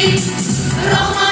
Роман